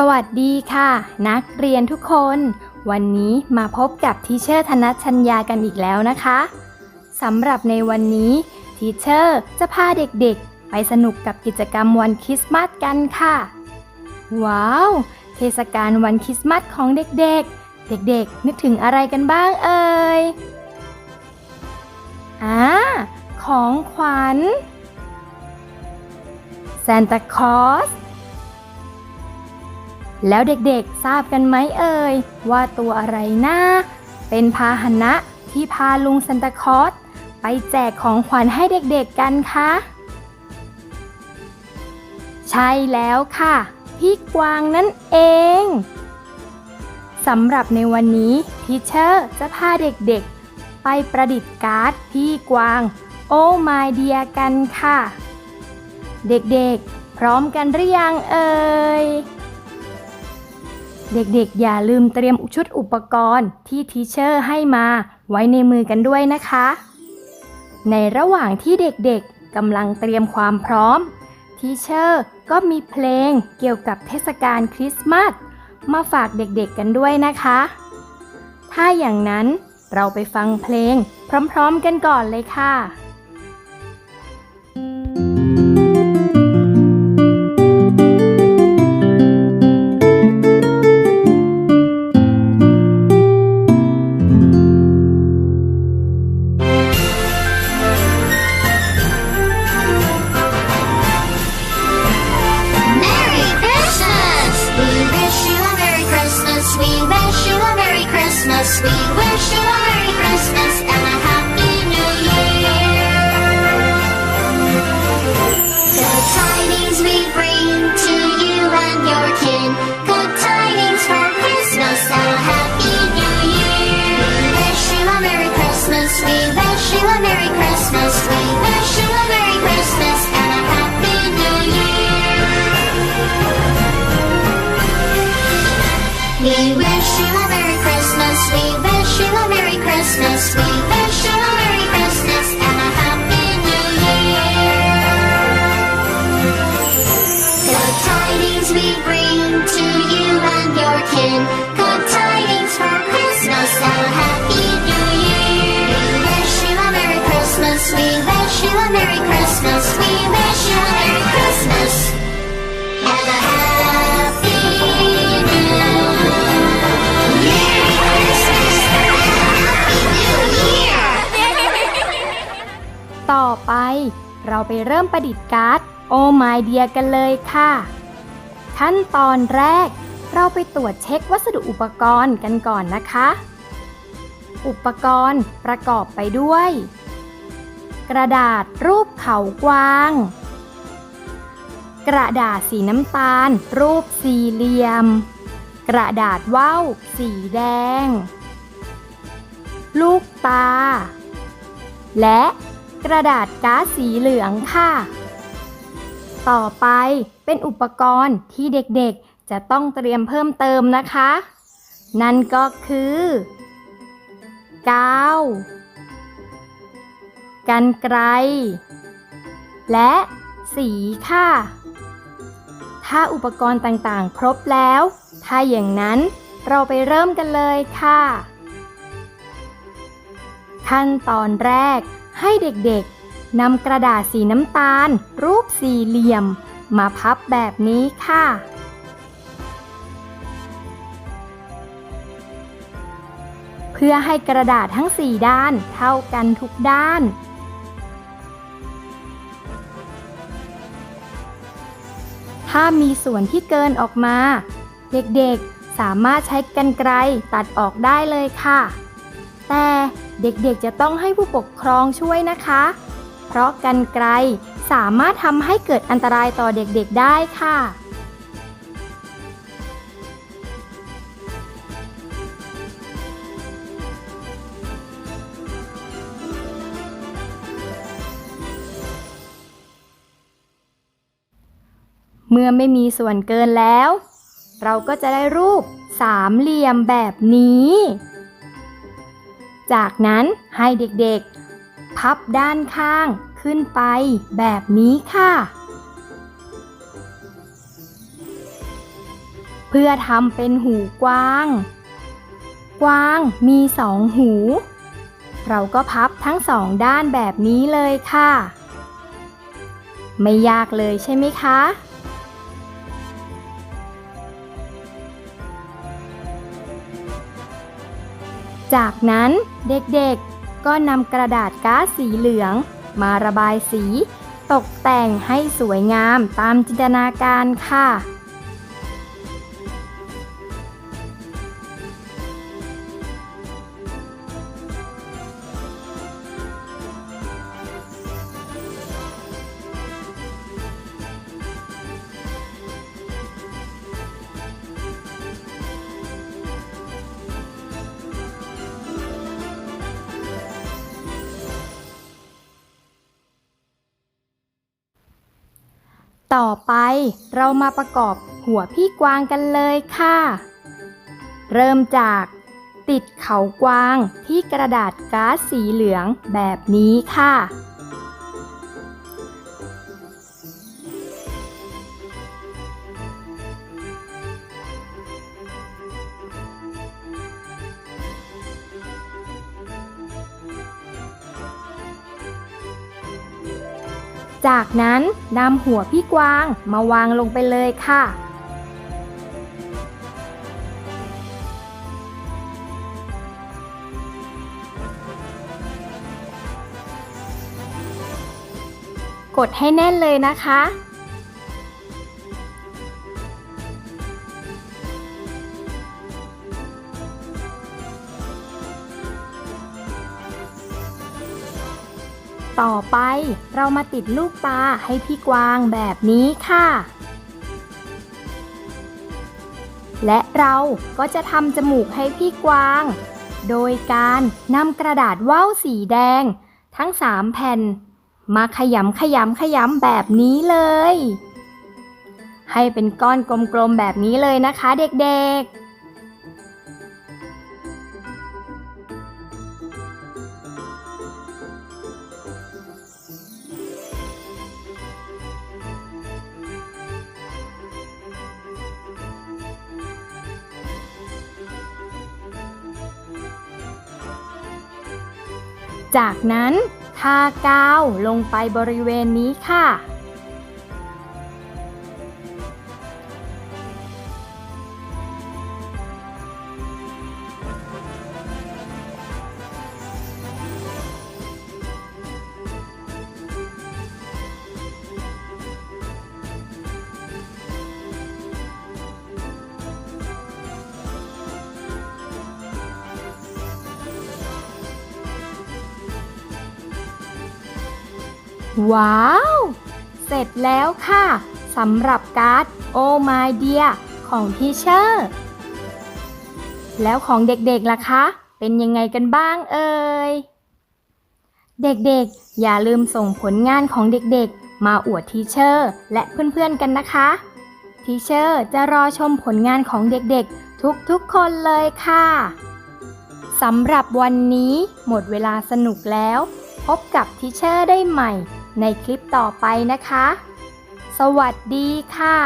สวัสดีค่ะ นักเรียนทุกคน วันนี้มาพบกับทีเชอร์ธนัชชัญญากันอีกแล้วนะคะสำหรับในวันนี้ทีเชอร์จะพาเด็กๆ ไปสนุกกับกิจกรรมวันคริสต์มาสกันค่ะ ว้าว เทศกาลวันคริสต์มาสของเด็กๆ เด็กๆ นึกถึงอะไรกันบ้างเอ่ยอ่าของขวัญซานตาคลอส แล้วเด็กๆทราบกันไหมเอ่ย ว่าตัวอะไรนะ เป็นพาหนะที่พาลุงซันตาคอสไปแจกของขวัญให้เด็กๆกันคะ ใช่แล้วค่ะ พี่กวางนั่นเองสำหรับในวันนี้ทีเชอร์จะพาเด็กๆ ไปประดิษฐ์การ์ดพี่กวาง โอ้มายเดียกันค่ะ เด็กๆ พร้อมกันหรือยังเอ่ย เด็กๆ อย่าลืมเตรียมชุดอุปกรณ์ที่ทีเชอร์ให้มาไว้ในมือกันด้วยนะคะ ในระหว่างที่เด็กๆกำลังเตรียมความพร้อม ทีเชอร์ก็มีเพลงเกี่ยวกับเทศกาลคริสต์มาสมาฝากเด็กๆกันด้วยนะคะ ถ้าอย่างนั้นเราไปฟังเพลงพร้อมๆกันก่อนเลยค่ะ Merry ต่อไป เราไปเริ่มประดิษฐ์การ์ดโอไมเดียกันเลยค่ะ ขั้นตอนแรก เราไปตรวจเช็ควัสดุอุปกรณ์กันก่อนนะคะ อุปกรณ์ประกอบไปด้วย กระดาษรูปเขากวาง กระดาษสีน้ำตาล รูปสี่เหลี่ยม กระดาษว่าวสีแดง ลูกตา และ กระดาษก๊าซสีเหลืองค่ะ ต่อไปเป็นอุปกรณ์ที่เด็กๆ จะต้องเตรียมเพิ่มเติมนะคะ นั่นก็คือกาวกันไกรและสีค่ะ ถ้าอุปกรณ์ต่างๆ ครบแล้ว ถ้าอย่างนั้นเราไปเริ่มกันเลยค่ะ ขั้นตอนแรก ให้เด็กๆนำกระดาษสีน้ำตาล รูปสี่เหลี่ยม มาพับแบบนี้ค่ะ เพื่อให้กระดาษทั้ง4ด้านเท่ากันทุกด้านถ้ามีส่วนที่เกินออกมา เด็กๆสามารถใช้กรรไกรตัดออกได้เลยค่ะ แต่เด็กๆจะต้องให้ผู้ปกครองช่วยนะคะ เพราะกรรไกรสามารถทำให้เกิดอันตรายต่อเด็กๆได้ค่ะเมื่อไม่มีส่วนเกินแล้ว เราก็จะได้รูปสามเหลี่ยมแบบนี้ จากนั้นให้เด็กๆ พับด้านข้างขึ้นไปแบบนี้ค่ะ เพื่อทำเป็นหูกว้าง กว้างมีสองหู เราก็พับทั้งสองด้านแบบนี้เลยค่ะ ไม่ยากเลยใช่ไหมคะ จากนั้นเด็กๆก็นำกระดาษก๊าซสีเหลือง มาระบายสี ตกแต่งให้สวยงามตามจินตนาการค่ะ ต่อไปเรามาประกอบหัวพี่กวางกันเลยค่ะ เริ่มจาก ติดเขากวางที่กระดาษก๊าซสีเหลืองแบบนี้ค่ะ จากนั้นนำหัวพี่กวางมาวางลงไปเลยค่ะ กดให้แน่นเลยนะคะ ต่อไปเรามาติดลูกตาให้พี่กวางแบบนี้ค่ะ และเราก็จะทำจมูกให้พี่กวาง โดยการนำกระดาษว่าวสีแดง ทั้ง3แผ่น มาขยำขยำขยำแบบนี้เลย ให้เป็นก้อนกลมๆแบบนี้เลยนะคะเด็กๆ จากนั้นทากาวลงไปบริเวณนี้ค่ะ ว้าว เสร็จแล้วค่ะสำหรับการ์ดโอ my dear ของทีเชอร์แล้วของเด็กๆล่ะคะ เป็นยังไงกันบ้างเอ่ย เด็กๆ อย่าลืมส่งผลงานของเด็กๆ มาอวดทีเชอร์และเพื่อนๆกันนะคะ ทีเชอร์จะรอชมผลงานของเด็กๆ ทุกๆคนเลยค่ะ สำหรับวันนี้หมดเวลาสนุกแล้ว พบกับทีเชอร์ได้ใหม่ ในคลิปต่อไปนะคะ สวัสดีค่ะ